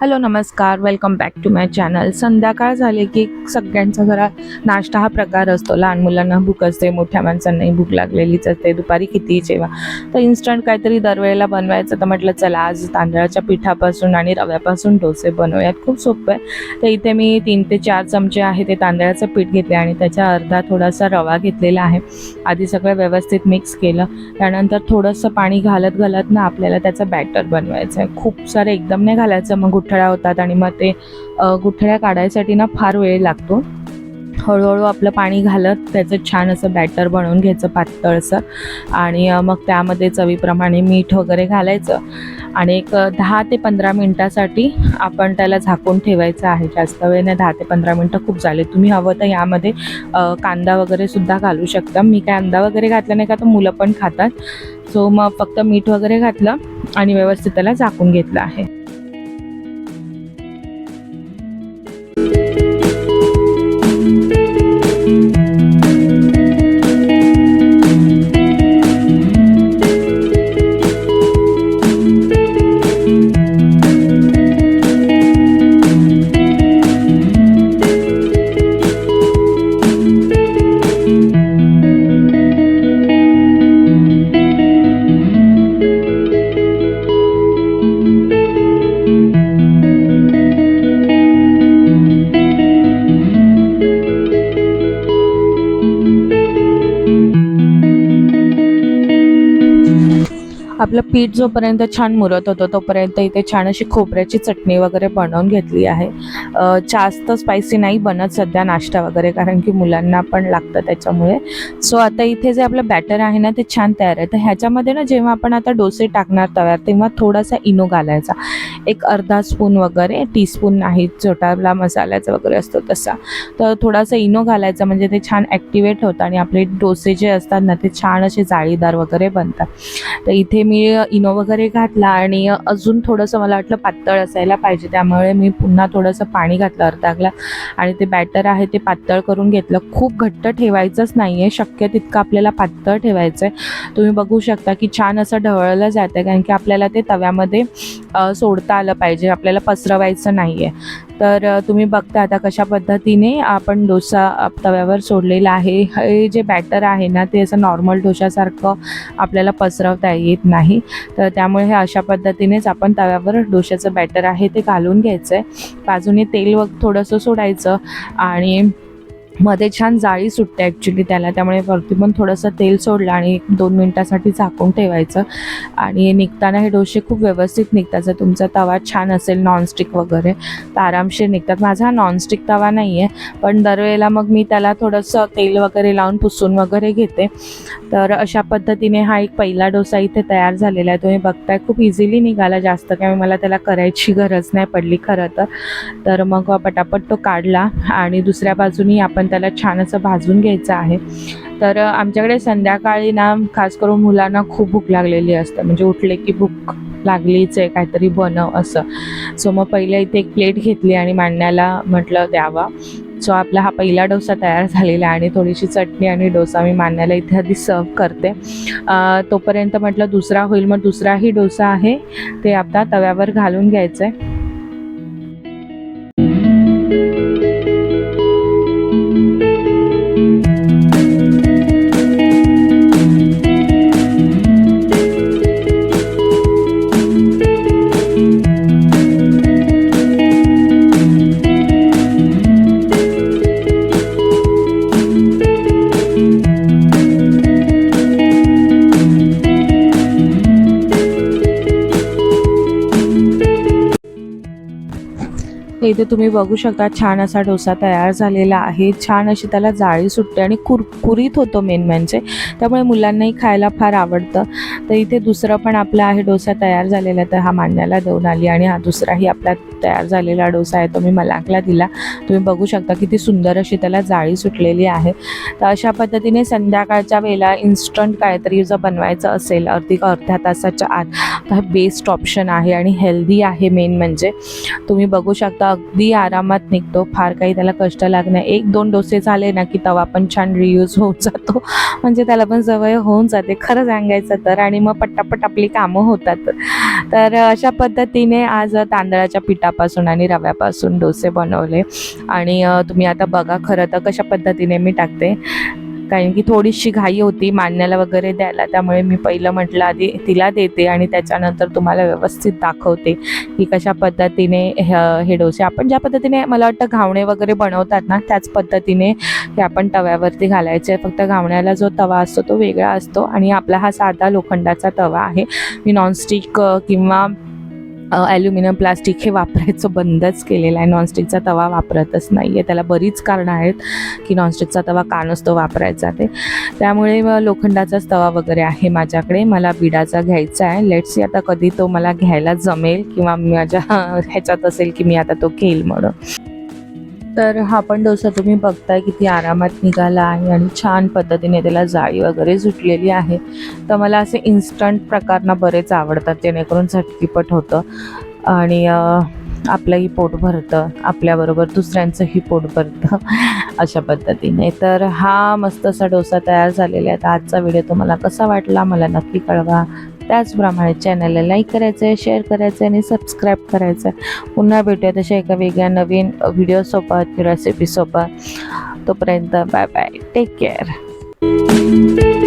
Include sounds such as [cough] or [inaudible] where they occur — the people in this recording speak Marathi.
हॅलो नमस्कार. Welcome back to my channel संध्याकाळ झाले की सगळ्यांचा जरा नाश्ता हा प्रकार असतो. लहान मुलांना भूक असते मोठ्या माणसांनाही भूक लागलेलीच असते. दुपारी कितीही जेव्हा तर इन्स्टंट काहीतरी दरवेळेला बनवायचं तर म्हटलं चला आज तांदळाच्या पिठापासून आणि रव्यापासून डोसे बनवूयात. खूप सोपं आहे. तर इथे मी तीन ते चार चमचे आहे ते तांदळाचं पीठ घेतले आणि त्याच्या अर्धा थोडासा रवा घेतलेला आहे. आधी सगळं व्यवस्थित मिक्स केलं. त्यानंतर थोडंसं पाणी घालत घालत ना आपल्याला त्याचं बॅटर बनवायचं आहे. खूप सारं एकदम नाही घालायचं. मग गुठळ्या होतात आणि मग ते गुठळ्या काढायसाठी ना फार वेळ लागतो. हळूहळू आपलं पाणी घालत त्याचं छान असं बॅटर बनवून घ्यायचं पातळसर आणि मग त्यामध्ये चवीप्रमाणे मीठ वगैरे घालायचं. आणि एक दहा ते पंधरा मिनटासाठी आपण त्याला झाकून ठेवायचं आहे. जास्त वेळ नाही दहा ते पंधरा मिनटं खूप झाले. तुम्ही हवं तर यामध्ये कांदा वगैरे सुद्धा घालू शकता. मी काय कांदा वगैरे घातला नाही का तर मुलं पण खातात. सो मग फक्त मीठ वगैरे घातलं आणि व्यवस्थित त्याला झाकून घेतलं आहे. आपलं पीठ जोपर्यंत छान मुरत होतं तोपर्यंत इथे छान अशी खोबऱ्याची चटणी वगैरे बनवून घेतली आहे. जास्त स्पायसी नाही बनत सध्या नाश्ता वगैरे कारण की मुलांना पण लागतं त्याच्यामुळे. सो आता इथे जे आपलं बॅटर आहे ना ते छान तयार आहे. तर ह्याच्यामध्ये ना जेव्हा आपण आता डोसे टाकणार तव्यावर तेव्हा थोडासा इनो घालायचा. एक अर्धा स्पून वगैरे टीस्पून नाही छोटाला मसाल्याचा वगैरे असतो तसा. तर थोडासा इनो घालायचा म्हणजे ते छान ॲक्टिवेट होतं आणि आपले डोसे जे असतात ना ते छान असे जाळीदार वगैरे बनतात. तर इथे मी इनो वगैरे घातला आणि अजून थोडंसं मला वाटलं पातळ असायला पाहिजे. त्यामुळे मी पुन्हा थोडंसं पाणी घातलं अर्धागला आणि ते बॅटर आहे ते पातळ करून घेतलं. खूप घट्ट ठेवायचंच नाही आहे शक्य तितकं आपल्याला पातळ ठेवायचं आहे तुम्ही बघू शकता की छान असं ढवळलं जातं आहे कारण की आपल्याला ते तव्यामध्ये सोडता आलं पाहिजे. आपल्याला पसरवायचं नाही आहे तर तुम्ही बघता आता कशा पद्धतीने आपण डोसा तव्यावर सोडलेला आहे. हे जे बॅटर आहे ना ते असं नॉर्मल डोशासारखं आपल्याला पसरवता येत नाही. तर त्यामुळे हे अशा पद्धतीनेच आपण तव्यावर डोशाचं बॅटर आहे ते घालून घ्यायचं आहे बाजूने तेल व थोडंसं सोडायचं आणि मध्ये छान जाळी सुटते ॲक्च्युली त्याला त्यामुळे वरती पण थोडंसं तेल सोडलं आणि एक दोन मिनटासाठी झाकून ठेवायचं. आणि निघताना हे डोसे खूप व्यवस्थित निघतात. जर तुमचा तवा छान असेल नॉनस्टिक वगैरे तर आरामशीर निघतात. माझा हा नॉनस्टिक तवा नाही आहे पण दरवेळेला मग मी त्याला थोडंसं तेल वगैरे लावून पुसून वगैरे घेते. तर अशा पद्धतीने हा एक पहिला डोसा इथे तयार झालेला आहे. तुम्ही बघताय खूप इझिली निघाला. जास्त काय मला त्याला करायची गरज नाही पडली खरं तर. तर मग पटापट तो काढला आणि दुसऱ्या बाजूनी आपण त्याला छान असं भाजून घ्यायचं आहे. तर आमच्याकडे संध्याकाळी ना खास करून मुलांना खूप भूक लागलेली असते. म्हणजे उठले की भूक लागलीच आहे काहीतरी बनव असं. सो मग पहिले इथे एक प्लेट घेतली आणि मांडण्याला म्हटलं द्यावा. सो आपला हा पहिला डोसा तयार झालेला आहे आणि थोडीशी चटणी आणि डोसा मी मांडण्याला इथे आधी सर्व करते. तोपर्यंत म्हटलं दुसरा होईल मग दुसराही डोसा आहे. ते आता तव्यावर घालून घ्यायचं आहे इथे तुम्ही बघू शकता छान असा डोसा तयार झालेला आहे. छान अशी त्याला जाळी सुटते आणि कुरकुरीत होतो मेन म्हणजे त्यामुळे मुलांनाही खायला फार आवडतं. तर इथे दुसरं पण आपला आहे डोसा तयार झालेला तर हा मांडण्याला देऊन आली आणि हा दुसराही आपला तयार झालेला डोसा आहे तो मी मलाकला दिला. तुम्ही बघू शकता किती सुंदर अशी त्याला जाळी सुटलेली आहे. तर अशा पद्धतीने संध्याकाळच्या वेळेला इन्स्टंट काहीतरी जर बनवायचं असेल अर्धी अर्ध्या तासाच्या आत तर हा बेस्ट ऑप्शन आहे आणि हेल्दी आहे मेन म्हणजे. तुम्ही बघू शकता अगदी आरामात निघतो. फार काही त्याला कष्ट लागणार. एक दोन डोसे झाले ना की तवा पण छान रियूज होऊन जातो. म्हणजे त्याला पण सवय होऊन जाते. खरं सांगायचं तर आणि मग पटापट आपली कामं होतात. तर अशा पद्धतीने आज तांदळाच्या पिठापासून आणि रव्यापासून डोसे बनवले. आणि तुम्ही आता बघा खरं तर कशा पद्धतीने मी टाकते. कारण की थोडीशी घाई होती मांडण्याला वगैरे द्यायला. त्यामुळे मी पहिलं म्हटलं आधी तिला देते आणि त्याच्यानंतर तुम्हाला व्यवस्थित दाखवते की कशा पद्धतीने हे डोसे. आपण ज्या पद्धतीने मला वाटतं घावणे वगैरे बनवतात ना त्याच पद्धतीने हे आपण तव्यावरती घालायचे. फक्त घावण्याला जो तवा असतो तो वेगळा असतो आणि आपला हा साधा लोखंडाचा तवा आहे. मी नॉनस्टिक किंवा ॲल्युमिनियम प्लास्टिक हे वापरायचं बंदच केलेलं आहे. नॉनस्टिकचा तवा वापरतच नाही आहे त्याला बरीच कारणं आहेत की नॉनस्टिकचा तवा का नसतो वापरायचा ते. त्यामुळे लोखंडाचाच तवा वगैरे आहे माझ्याकडे. मला बिडाचा घ्यायचा आहे. लेट्स आता कधी तो मला घ्यायला जमेल किंवा माझ्या [laughs] ह्याच्यात असेल की मी आता तो घेईल म्हणून. तर हा पण डोसा तुम्ही बघताय किती आरामात निघाला आहे आणि छान पद्धतीने त्याला जाळी वगैरे सुटलेली आहे. तर मला असे इन्स्टंट प्रकारना बरेच आवडतात जेणेकरून झटकीपट होतं. आणि आपलंही पोट भरतं आपल्याबरोबर दुसऱ्यांचंही पोट भरतं [laughs] अशा पद्धतीने. तर हा मस्त असा डोसा तयार झालेला आहे. तर आजचा व्हिडिओ तुम्हाला कसा वाटला? मला नक्की कळवा. त्याचप्रमाणे चॅनलला लाईक करायचं आहे शेअर करायचं आहे आणि सबस्क्राईब करायचं. आहे पुन्हा भेटूया तशा एका वेगळ्या नवीन व्हिडिओसोबत रेसिपीसोबत तोपर्यंत बाय बाय टेक केअर